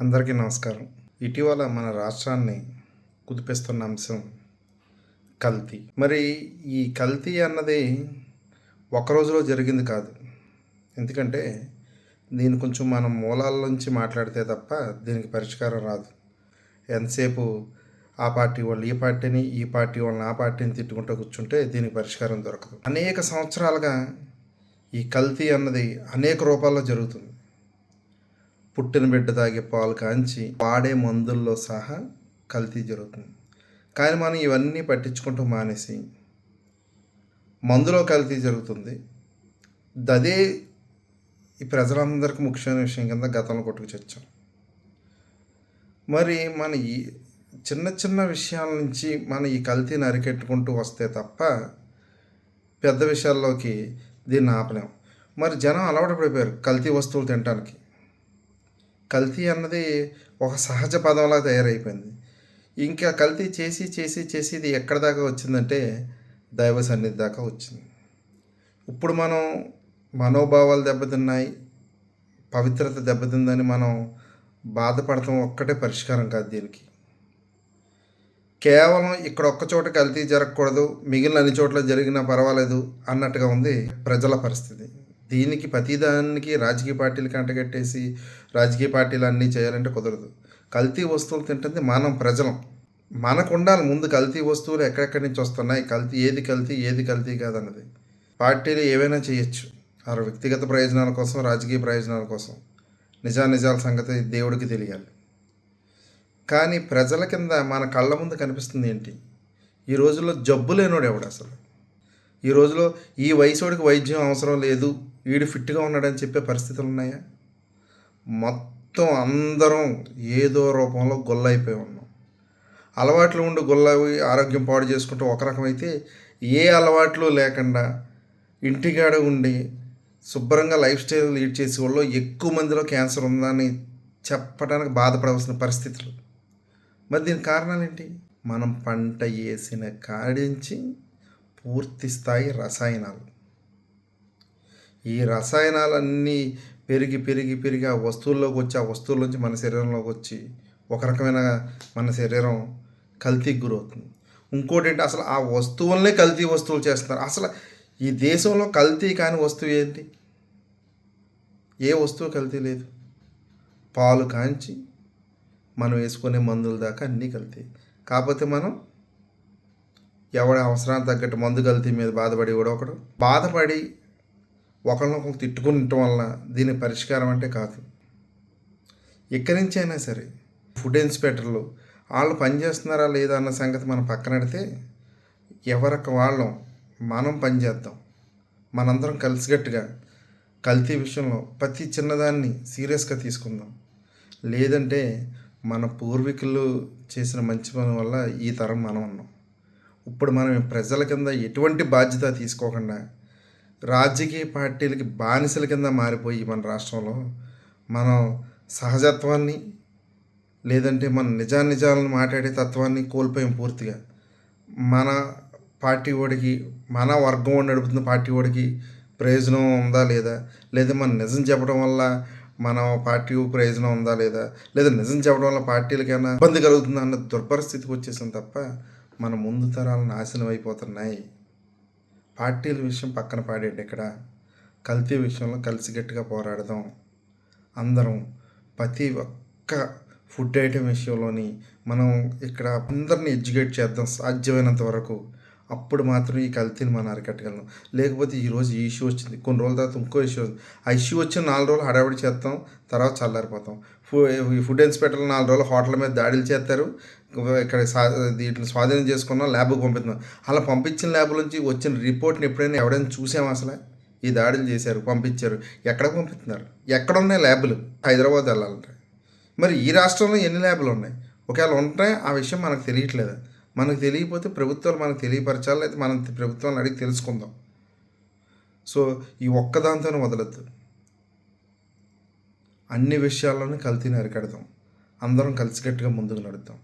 అందరికీ నమస్కారం. ఇటీవల మన రాష్ట్రాన్ని కుదిపిస్తున్న అంశం కల్తీ. మరి ఈ కల్తీ అన్నది ఒక రోజులో జరిగింది కాదు. ఎందుకంటే దీని కొంచెం మనం మూలాల నుంచి మాట్లాడితే తప్ప దీనికి పరిష్కారం రాదు. ఎంతసేపు ఆ పార్టీ వాళ్ళు ఈ పార్టీని ఈ పార్టీ వాళ్ళని ఆ పార్టీని తిట్టుకుంటూ కూర్చుంటే దీనికి పరిష్కారం దొరకదు. అనేక సంవత్సరాలుగా ఈ కల్తీ అన్నది అనేక రూపాల్లో జరుగుతుంది. పుట్టిన బిడ్డ తాగే పాలు కాంచి వాడే మందుల్లో సహా కల్తీ జరుగుతుంది. కానీ మనం ఇవన్నీ పట్టించుకుంటూ మానేసి మందులో కల్తీ జరుగుతుంది. అదే ఈ ప్రజలందరికీ ముఖ్యమైన విషయం కింద గతంలో కొట్టుకు చచ్చాం. మరి మన ఈ చిన్న చిన్న విషయాల నుంచి మన ఈ కల్తీని అరికెట్టుకుంటూ వస్తే తప్ప పెద్ద విషయాల్లోకి దీన్ని ఆపలేం. మరి జనం అలవాటు పడిపోయారు కల్తీ వస్తువులు తినడానికి కల్తీ అన్నది ఒక సహజ పదంలా తయారైపోయింది. ఇంకా కల్తీ చేసి చేసి చేసి ఇది ఎక్కడి దాకా వచ్చిందంటే దైవ సన్నిధి దాకా వచ్చింది. ఇప్పుడు మనం మనోభావాలు దెబ్బతిన్నాయి పవిత్రత దెబ్బతిందని మనం బాధపడటం ఒక్కటే పరిష్కారం కాదు దీనికి. కేవలం ఇక్కడ ఒక్క చోట కల్తీ జరగకూడదు మిగిలిన అన్ని చోట్ల జరిగినా పర్వాలేదు అన్నట్టుగా ఉంది ప్రజల పరిస్థితి. దీనికి ప్రతిదానికి రాజకీయ పార్టీలకి అంటగట్టేసి రాజకీయ పార్టీలు అన్నీ చేయాలంటే కుదరదు. కల్తీ వస్తువులు తింటుంది మనం ప్రజలం. మనకు ఉండాలి ముందు కల్తీ వస్తువులు ఎక్కడెక్కడి నుంచి వస్తున్నాయి కల్తీ ఏది కల్తీ ఏది కల్తీ కాదన్నది. పార్టీలు ఏవైనా చేయొచ్చు. వారు వ్యక్తిగత ప్రయోజనాల కోసం రాజకీయ ప్రయోజనాల కోసం. నిజానిజాల సంగతి దేవుడికి తెలియాలి. కానీ ప్రజల కింద మన కళ్ళ ముందు కనిపిస్తుంది ఏంటి? ఈ రోజుల్లో జబ్బు లేనోడు ఎవడు అసలు? ఈ రోజులో ఈ వయసుడికి వైద్యం అవసరం లేదు. వీడు ఫిట్గా ఉన్నాడని చెప్పే పరిస్థితులు ఉన్నాయా? మొత్తం అందరం ఏదో రూపంలో గొల్లైపోయి ఉన్నాం. అలవాట్లు ఉండి గొల్లవి ఆరోగ్యం పాడు చేసుకుంటూ ఒక రకమైతే ఏ అలవాట్లు లేకుండా ఇంటికాడ ఉండి శుభ్రంగా లైఫ్ స్టైల్ లీడ్ చేసే వాళ్ళు ఎక్కువ మందిలో క్యాన్సర్ ఉందని చెప్పడానికి బాధపడవలసిన పరిస్థితులు. మరి దీని కారణాలు ఏంటి మనం పంట వేసిన కాడించి పూర్తి స్థాయి రసాయనాలు. ఈ రసాయనాలన్నీ పెరిగి పెరిగి పెరిగి ఆ వస్తువుల్లోకి వచ్చి ఆ వస్తువుల్లోంచి మన శరీరంలోకి వచ్చి ఒక రకమైన మన శరీరం కల్తీకి గురవుతుంది. ఇంకోటి ఏంటి అసలు ఆ వస్తువులనే కల్తీ వస్తువులు చేస్తున్నారు. అసలు ఈ దేశంలో కల్తీ కాని వస్తువు ఏంటి? ఏ వస్తువు కల్తీ లేదు. పాలు కాంచి మనం వేసుకునే మందుల దాకా అన్నీ కల్తీ. కాకపోతే మనం ఎవడి అవసరానికి తగ్గట్టు మందు కల్తీ మీద బాధపడి కూడా ఒకడు బాధపడి ఒకరినొకరు తిట్టుకుంటం వల్ల దీని పరిష్కారం అంటే కాదు. ఎక్కడి నుంచి అయినా సరే ఫుడ్ ఇన్స్పెక్టర్లు వాళ్ళు పనిచేస్తున్నారా లేదా అన్న సంగతి మనం పక్కనడితే ఎవరికి వాళ్ళం మనం పనిచేద్దాం మనందరం కలిసికట్టుగా కల్తీ విషయంలో ప్రతి చిన్నదాన్ని సీరియస్గా తీసుకుందాం. లేదంటే మన పూర్వీకులు చేసిన మంచి పని వల్ల ఈ తరం మనం ఉన్నాం. ఇప్పుడు మనం ప్రజల కింద ఎటువంటి బాధ్యత తీసుకోకుండా రాజకీయ పార్టీలకి బానిసల కింద మారిపోయి మన రాష్ట్రంలో మనం సహజత్వాన్ని లేదంటే మన నిజానిజాలను మాట్లాడే తత్వాన్ని కోల్పోయాం పూర్తిగా. మన పార్టీ వాడికి మన వర్గం వాడు నడుపుతున్న పార్టీ వాడికి ప్రయోజనం ఉందా లేదా? లేదా మనం నిజం చెప్పడం వల్ల మన పార్టీ ప్రయోజనం ఉందా లేదా? లేదా నిజం చెప్పడం వల్ల పార్టీలకైనా ఇబ్బంది కలుగుతుందా అన్న దుర్పరిస్థితికి వచ్చేసాం తప్ప మన ముందు తరాలు నాశనం అయిపోతున్నాయి. పార్టీల విషయం పక్కన పాడేయండి ఇక్కడ. కల్తీ విషయంలో కలిసిగట్టుగా పోరాడదాం. అందరం ప్రతి ఒక్క ఫుడ్ ఐటెం విషయంలోని మనం ఇక్కడ అందరిని ఎడ్యుకేట్ చేద్దాం సాధ్యమైనంత వరకు. అప్పుడు మాత్రం ఈ కల్తీని మనం అరికట్టగలం లేకపోతే ఈరోజు ఈ ఇష్యూ వచ్చింది. కొన్ని రోజుల తర్వాత ఇంకో ఇష్యూ ఆ ఇష్యూ వచ్చిన నాలుగు రోజులు హడావిడి చేస్తాం. తర్వాత చల్లారిపోతాం. ఫు ఫుడ్ ఇన్స్పెక్టర్లు నాలుగు రోజులు హోటల్ మీద దాడులు చేస్తారు. ఇక్కడ వీటిని స్వాధీనం చేసుకున్నాం. ల్యాబ్కి పంపిస్తున్నాం. అలా పంపించిన ల్యాబ్ నుంచి వచ్చిన రిపోర్ట్ని ఎప్పుడైనా ఎవడైనా చూసాం అసలు? ఈ దాడులు చేశారు పంపించారు. ఎక్కడ పంపిస్తున్నారు? ఎక్కడ ఉన్నాయి ల్యాబులు? హైదరాబాద్ వెళ్ళాలంటే. మరి ఈ రాష్ట్రంలో ఎన్ని ల్యాబులు ఉన్నాయి? ఒకవేళ ఉంటాయి ఆ విషయం మనకు తెలియట్లేదు? మనకు తెలియకపోతే ప్రభుత్వాలు మనకు తెలియపరచాలి అయితే మనం ప్రభుత్వాలను అడిగి తెలుసుకుందాం. సో ఈ ఒక్కదాంతోనే వదలద్దు. అన్ని విషయాల్లోనే కల్తీని అరికడదాం. అందరం కలిసికట్టుగా ముందుకు నడుద్దాం.